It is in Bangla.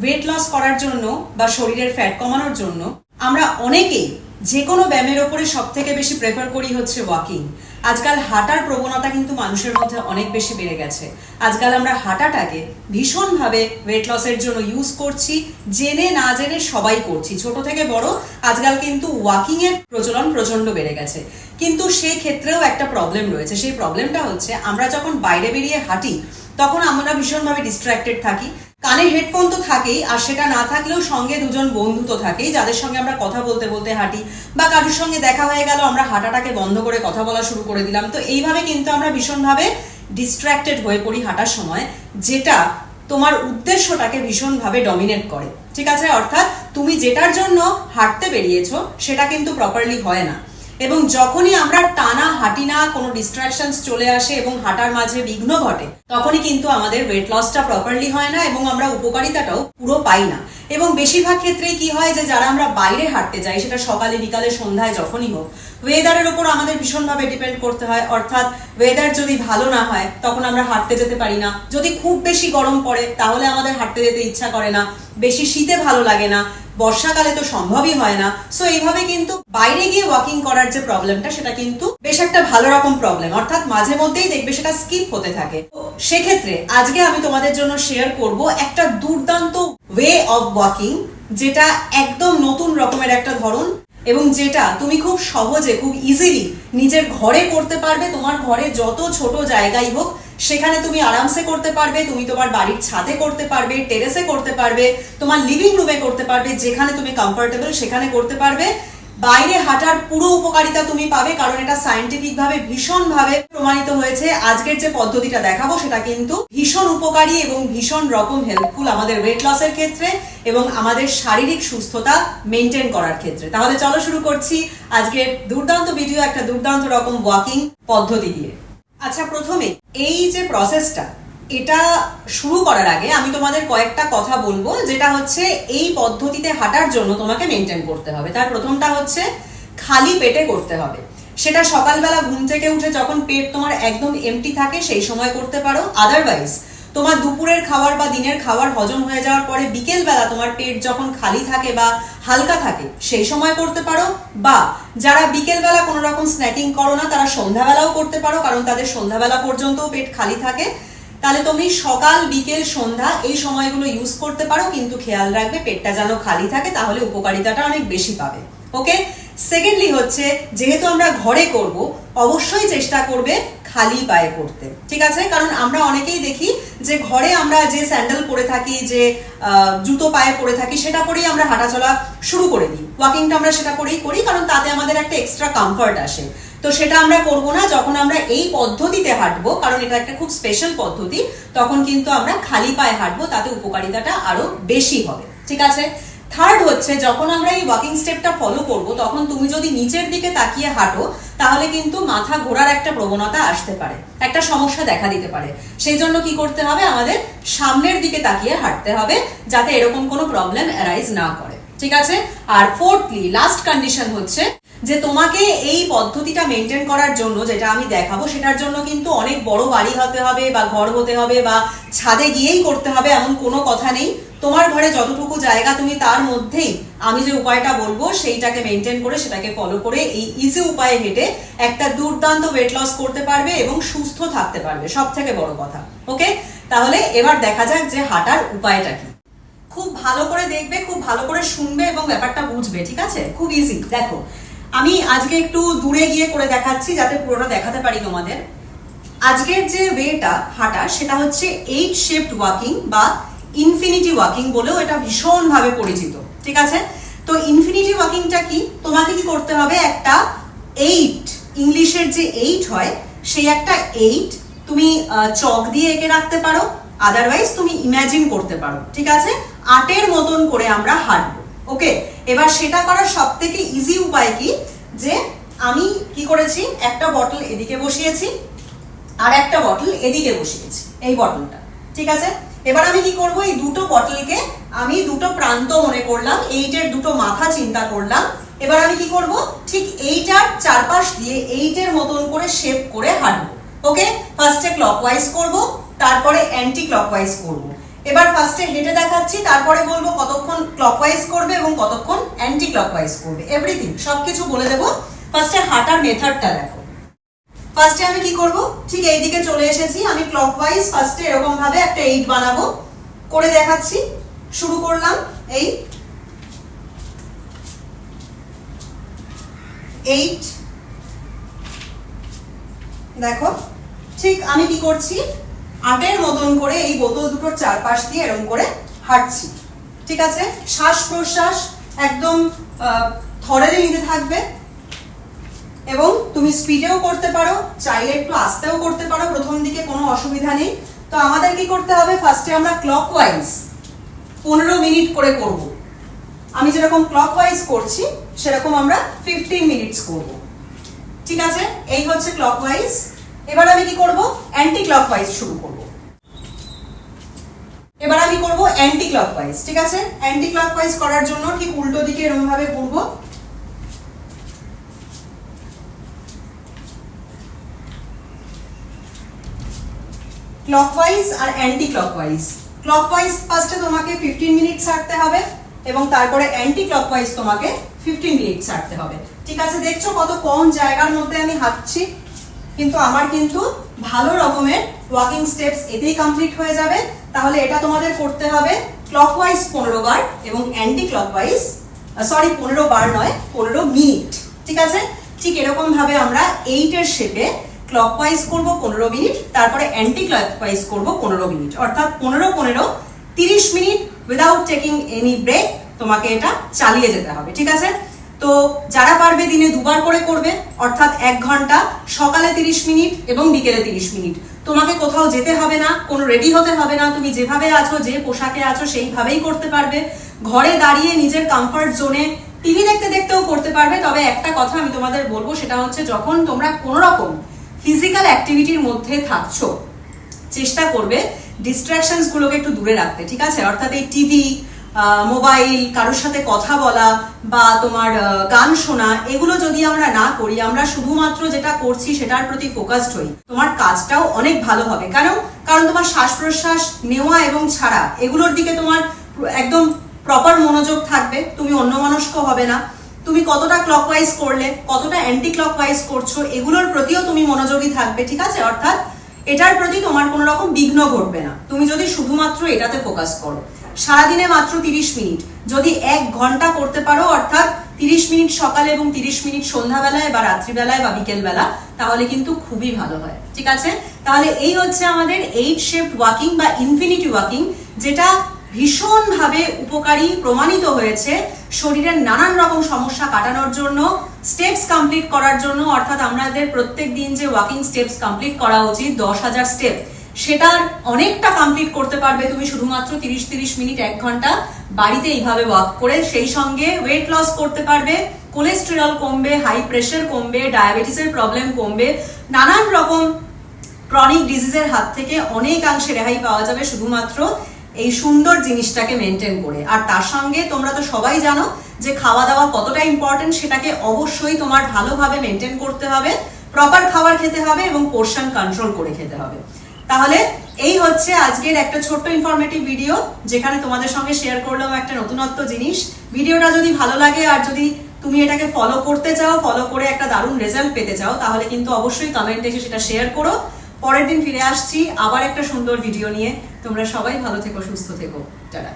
ওয়েট লস করার জন্য বা শরীরের ফ্যাট কমানোর জন্য আমরা অনেকেই যে কোনো ব্যায়ামের ওপরে সব থেকে বেশি প্রেফার করি হচ্ছে ওয়াকিং আজকাল হাঁটার প্রবণতা কিন্তু মানুষের মধ্যে অনেক বেশি বেড়ে গেছে। আজকাল আমরা হাঁটাটাকে ভীষণভাবে ওয়েট লসের জন্য ইউজ করছি, জেনে না জেনে সবাই করছি। ছোট থেকে বড় আজকাল কিন্তু ওয়াকিং এর প্রচলন প্রচণ্ড বেড়ে গেছে। কিন্তু সেই ক্ষেত্রেও একটা প্রবলেম রয়েছে। সেই প্রবলেমটা হচ্ছে আমরা যখন বাইরে বেরিয়ে হাঁটি, তখন আমরা ভীষণভাবে ডিস্ট্র্যাক্টেড থাকি। কানে হেডফোন তো থাকেই, আর সেটা না থাকলেও সঙ্গে দুজন বন্ধু তো থাকেই, যাদের সঙ্গে আমরা কথা বলতে বলতে হাঁটি, বা কারোর সঙ্গে দেখা হয়ে গেল, আমরা হাঁটাটাকে বন্ধ করে কথা বলা শুরু করে দিলাম। তো এইভাবে কিন্তু আমরা ভীষণভাবে ডিস্ট্র্যাক্টেড হয়ে পড়ি হাঁটার সময়, যেটা তোমার উদ্দেশ্যটাকে ভীষণভাবে ডমিনেট করে। ঠিক আছে? অর্থাৎ তুমি যেটার জন্য হাঁটতে বেরিয়েছো, সেটা কিন্তু প্রপারলি হয় না। এবং যখনই আমরা টানা হাঁটি না, কোনো ডিস্ট্রাকশনস চলে আসে এবং হাঁটার মাঝে বিঘ্ন ঘটে, তখনই কিন্তু আমাদের ওয়েট লসটা প্রপারলি হয় না এবং আমরা উপকারিতাটাও পুরো পাই না। এবং বেশিরভাগ ক্ষেত্রেই কি হয় যে, যারা আমরা বাইরে হাঁটতে যাই, সেটা সকালে, বিকালে, সন্ধ্যায়, যখনই হোক ওয়েদারের উপর আমাদের ভীষণভাবে ডিপেন্ড করতে হয়। অর্থাৎ ওয়েদার যদি ভালো না হয়, তখন আমরা হাঁটতে যেতে পারি না। যদি খুব বেশি গরম পড়ে, তাহলে আমাদের হাঁটতে যেতে ইচ্ছা করে না। বেশি শীতে ভালো লাগে না। বর্ষাকালে তো সম্ভবই হয় না। সো এইভাবে কিন্তু বাইরে গিয়ে ওয়াকিং করার যে প্রবলেমটা সেটা কিন্তু বেশ একটা ভালো রকম প্রবলেম অর্থাৎ মাঝে মধ্যেই দেখবে সেটা স্কিপ হতে থাকে। সেক্ষেত্রে আজকে আমি তোমাদের জন্য শেয়ার করব একটা দুর্দান্ত ওয়ে অফ ওয়াকিং যেটা একদম নতুন রকমের একটা ধরন এবং যেটা তুমি খুব সহজে, খুব ইজিলি নিজের ঘরে করতে পারবে। তোমার ঘরে যত ছোট জায়গাই হোক সেখানে তুমি আরামসে করতে পারবে, তুমি তোমার বাড়ির ছাদে করতে পারবে টেরেসে করতে পারবে, তোমার লিভিং রুমে করতে পারবে, যেখানে তুমি কমফোর্টেবল সেখানে করতে পারবে। বাইরে হাঁটার পুরো উপকারিতা তুমি পাবে, কারণ এটা সায়েন্টিফিক ভাবে ভীষণ ভাবে প্রমাণিত হয়েছে। আজকের যে পদ্ধতিটা দেখাবো সেটা কিন্তু ভীষণ উপকারী এবং ভীষণ রকম হেল্পফুল আমাদের ওয়েট লসের ক্ষেত্রে এবং আমাদের শারীরিক সুস্থতা মেনটেন করার ক্ষেত্রে। তাহলে চলো শুরু করছি আজকের দুর্দান্ত ভিডিও একটা দুর্দান্ত রকম ওয়াকিং পদ্ধতি দিয়ে। আচ্ছা প্রথমে এই যে প্রসেসটা এটা শুরু করার আগে আমি তোমাদের কয়েকটা কথা বলব, যেটা হচ্ছে এই পদ্ধতিতে হাঁটার জন্য তোমাকে মেনটেন করতে হবে। তার প্রথমটা হচ্ছে খালি পেটে করতে হবে। সেটা সকালবেলা ঘুম থেকে উঠে যখন পেট তোমার একদম এমটি থাকে, সেই সময় করতে পারো। আদারওয়াইজ তোমার দুপুরের খাবার বা দিনের খাবার হজম হয়ে যাওয়ার পরে বিকেলবেলা তোমার পেট যখন খালি থাকে বা হালকা থাকে, সেই সময় করতে পারো। বা যারা বিকেলবেলা কোনো রকম স্ন্যাকিং করো না, তারা সন্ধ্যাবেলাও করতে পারো, কারণ তাদের সন্ধ্যাবেলা পর্যন্তও পেট খালি থাকে। তাহলে তুমি সকাল, বিকেল, সন্ধ্যা এই সময়গুলো ইউজ করতে পারো, কিন্তু খেয়াল রাখবে পেটটা যেন খালি থাকে, তাহলে উপকারিতাটা অনেক বেশি পাবে। ওকে সেকেন্ডলি হচ্ছে, যেহেতু আমরা ঘরে করব, অবশ্যই চেষ্টা করবে খালি পায়ে করতে ঠিক আছে? কারণ আমরা অনেকেই দেখি যে ঘরে আমরা যে স্যান্ডেল পরে থাকি, যে জুতো পায়ে পরে থাকি, সেটা পরেই আমরা হাঁটাচলা শুরু করে দিই। ওয়াকিংটা আমরা সেটা করেই করি, কারণ তাতে আমাদের একটা এক্সট্রা কমফর্ট আসে। তো সেটা আমরা করব না, যখন আমরা এই পদ্ধতিতে হাঁটবো, কারণ এটা একটা খুব স্পেশাল পদ্ধতি, তখন কিন্তু আমরা খালি পায়ে হাঁটবো, তাতে উপকারিতাটা আরও বেশি হবে। ঠিক আছে? থার্ড হচ্ছে, যখন আমরা এই ওয়াকিং স্টেপটা ফলো করব, তখন তুমি যদি নিচের দিকে তাকিয়ে হাঁটো, তাহলে কিন্তু মাথা ঘোরার একটা প্রবণতা আসতে পারে। একটা সমস্যা দেখা দিতে পারে। সেই জন্য কি করতে হবে? আমাদের সামনের দিকে তাকিয়ে হাঁটতে হবে, যাতে এরকম কোনো প্রবলেম অ্যারাইজ না করে। ঠিক আছে? আর ফোর্থলি লাস্ট কন্ডিশন হচ্ছে যে তোমাকে এই পদ্ধতিটা মেনটেন করার জন্য যেটা আমি দেখাবো, সেটার জন্য কিন্তু অনেক বড় বাড়ি হতে হবে বা ঘর হতে হবে বা ছাদে গিয়েই করতে হবে, এমন কোনো কথা নেই। তোমার ঘরে যতটুকু জায়গা তুমি তার মধ্যেই, আমি যে উপায়টা বলব, সেইটাকে মেনটেন করে, সেটাকে ফলো করে এই ইজি উপায়ে হেঁটে একটা দুর্দান্ত ওয়েট লস করতে পারবে এবং সুস্থ থাকতে পারবে সব থেকে বড় কথা ওকে তাহলে এবার দেখা যাক যে হাঁটার উপায়টা কি। খুব ভালো করে দেখবে, খুব ভালো করে শুনবে এবং ব্যাপারটা বুঝবে, ঠিক আছে? খুব ইজি দেখো, আমি আজকে একটু দূরে গিয়ে করে দেখাচ্ছি, যাতে পুরোটা দেখাতে পারি তোমাদের। আজকের যে ওয়েটা হাঁটা সেটা হচ্ছে এইট শেপড ওয়াকিং বা ইনফিনিটি ওয়াকিং বলেও এটা ভীষণভাবে পরিচিত, ঠিক আছে? তো ইনফিনিটি ওয়াকিংটা কি? তোমাকে কি করতে হবে? একটা এইট ইংলিশের যে এইট হয়, সেই একটা এইট তুমি চক দিয়ে এঁকে রাখতে পারো আদারওয়াইজ তুমি ইমাজিন করতে পারো, ঠিক আছে? আটের মতন করে আমরা হাঁটবো, ওকে? এবার সেটা করার সব থেকে ইজি উপায় কি? যে আমি কি করেছি? একটা বটল এদিকে বসিয়েছি, আর একটা বটল এদিকে বসিয়েছি, এই বটলটা ঠিক আছে? এবার আমি কি করব? এই দুটো বটলকে আমি দুটো প্রান্ত মনে করলাম, এইটের দুটো মাথা চিন্তা করলাম। এবার আমি কি করব? ঠিক এইটার চারপাশ দিয়ে এইটের মতন করে শেপ করে হাঁটবো। ওকে ফার্স্টে ক্লকওয়াইজ করব, তারপরে অ্যান্টি ক্লকওয়াইজ করব। এবার ফার্স্টে হেঁটে দেখাচ্ছি, তারপরে বলব কতক্ষণ ক্লকওয়াইজ করবে এবং কতক্ষণ অ্যান্টি ক্লকওয়াইজ করবে। এভরিথিং সবকিছু বলে দেবো। ফার্স্টে হাঁটার মেথডটা দেখো। ফার্স্টে আমি কি করব? ঠিক এইদিকে চলে এসেছি। আমি ক্লকওয়াইজ ফার্স্টে এরকম ভাবে একটা এইট বানাবো। করে দেখাচ্ছি। শুরু করলাম। এই এইট দেখো, ঠিক আমি কি করছি? আটের মতন করে এই বোতল দুটোর চারপাশ দিয়ে এরকম করে হাঁটছি। ঠিক আছে? শ্বাস প্রশ্বাস একদম থরেলে নিতে থাকবে। এবং তুমি স্পিডেও করতে পারো, চাইলে একটু আস্তেও করতে পারো, প্রথম দিকে কোনো অসুবিধা নেই। তো আমাদের কি করতে হবে? ফার্স্টে আমরা ক্লক ওয়াইজ পনেরো মিনিট করে করব। আমি যেরকম ক্লক ওয়াইজ করছি, সেরকম আমরা ফিফটিন মিনিটস করব। ঠিক আছে? এই হচ্ছে ক্লক ওয়াইজ এবার আমি কি করব? অ্যান্টি ক্লক ওয়াইজ শুরু করব। এবার আমি করব অ্যান্টি ক্লক ওয়াইজ ঠিক আছে? অ্যান্টি ক্লক ওয়াইজ করার জন্য ঠিক উল্টো দিকে এরকম ভাবে ঘুরবো। ক্লকওয়াইজ আর অ্যান্টি ক্লকওয়াইজ ক্লকওয়াইজ ফার্স্টে তোমাকে ফিফটিন মিনিট ছাড়তে হবে এবং তারপরে অ্যান্টি ক্লকওয়াইজ তোমাকে ফিফটিন মিনিট ছাড়তে হবে। ঠিক আছে, দেখছ কত কম জায়গার মধ্যে আমি হাঁটছি? কিন্তু আমার কিন্তু ভালো রকমের ওয়াকিং স্টেপস এতেই কমপ্লিট হয়ে যাবে। তাহলে এটা তোমাদের করতে হবে ক্লকওয়াইজ পনেরো বার এবং অ্যান্টি ক্লকওয়াইজ সরি পনেরো বার নয়, পনেরো মিনিট। ঠিক আছে? ঠিক এরকমভাবে আমরা এইটের শেপে ক্লকওয়াইজ করব পনেরো মিনিট, তারপরে অ্যান্টি ক্লকওয়াইজ করব পনেরো মিনিট। অর্থাৎ পনেরো পনেরো তিরিশ minute without taking any break তোমাকে এটা চালিয়ে যেতে হবে, ঠিক আছে? তো যারা পারবে দিনে দুবার করে করবে, অর্থাৎ এক ঘণ্টা, সকালে তিরিশ মিনিট এবং বিকেলে তিরিশ মিনিট। তোমাকে কোথাও যেতে হবে না, কোনো রেডি হতে হবে না, তুমি যেভাবে আছো, যে পোশাকে আছো, সেইভাবেই করতে পারবে। ঘরে দাঁড়িয়ে নিজের কমফর্ট জোনে টিভি দেখতে দেখতেও করতে পারবে, তবে একটা কথা আমি তোমাদের বলব, সেটা হচ্ছে যখন তোমরা কোনো রকম ফিজিক্যাল অ্যাক্টিভিটির মধ্যে থাকছো, চেষ্টা করবে ডিস্ট্রাকশনস গুলোকে একটু দূরে রাখতে, ঠিক আছে? অর্থাৎ এই টিভি মোবাইল কারোর সাথে কথা বলা বা তোমার গান শোনা, এগুলো যদি আমরা না করি, আমরা শুধুমাত্র যেটা করছি সেটার প্রতি ফোকাসড হই। তোমার কাজটাও অনেক ভালো হবে। কারণ কারণ তোমার শ্বাস প্রশ্বাস নেওয়া এবং ছাড়া, এগুলোর দিকে তোমার একদম প্রপার মনোযোগ থাকবে, তুমি অন্যমনস্ক হবে না। তুমি কতটা ক্লকওয়াইজ করলে, কতটা অ্যান্টি ক্লকওয়াইজ করছ, এগুলোর প্রতিও তুমি মনোযোগী থাকবে, ঠিক আছে? অর্থাৎ এটার প্রতি তোমার কোনো রকম বিঘ্ন ঘটবে না। তুমি যদি শুধুমাত্র এটাতে ফোকাস করো। সারাদিনে মাত্র তিরিশ মিনিট। যদি এক ঘণ্টা করতে পারো, অর্থাৎ তিরিশ মিনিট সকালে এবং তিরিশ মিনিট সন্ধ্যাবেলায় বা রাত্রিবেলায় বা বিকেলবেলা, তাহলে কিন্তু খুবই ভালো হয়। ঠিক আছে? তাহলে এই হচ্ছে আমাদের এইট শেফট ওয়াকিং বা ইনফিনিটি ওয়াকিং যেটা ভীষণভাবে উপকারী, প্রমাণিত হয়েছে শরীরের নানান রকম সমস্যা কাটানোর জন্য স্টেপস কমপ্লিট করার জন্য, অর্থাৎ আমাদের প্রত্যেক দিন যে ওয়াকিং স্টেপস কমপ্লিট করা উচিত, দশ হাজার স্টেপ সেটার অনেকটা কমপ্লিট করতে পারবে তুমি শুধুমাত্র তিরিশ তিরিশ মিনিট এক ঘণ্টা বাড়িতে এইভাবে ওয়াক করে। সেই সঙ্গে ওয়েট লস করতে পারবে কোলেস্টেরল কমবে হাই প্রেশার কমবে ডায়াবেটিসের প্রবলেম কমবে, নানান রকম ক্রনিক ডিজিজের হাত থেকে অনেকাংশে রেহাই পাওয়া যাবে শুধুমাত্র এই সুন্দর জিনিসটাকে মেনটেন করে। আর তার সঙ্গে তোমরা তো সবাই জানো যে খাওয়া দাওয়া কতটা ইম্পর্টেন্ট সেটাকে অবশ্যই তোমার ভালোভাবে মেনটেন করতে হবে প্রপার খাবার খেতে হবে এবং পোর্শন কন্ট্রোল করে খেতে হবে। তাহলে এই হচ্ছে আজকের একটা ছোট্ট ইনফরমেটিভ ভিডিও যেখানে তোমাদের সঙ্গে শেয়ার করলাম একটা নতুনত্ব জিনিস। ভিডিওটা যদি ভালো লাগে আর যদি তুমি এটাকে ফলো করতে চাও ফলো করে একটা দারুণ রেজাল্ট পেতে চাও, তাহলে কিন্তু অবশ্যই কমেন্টে এসে সেটা শেয়ার করো। পরের দিন ফিরে আসছি। আবার একটা সুন্দর ভিডিও নিয়ে। তোমরা সবাই ভালো থেকো, সুস্থ থেকো। টাটা।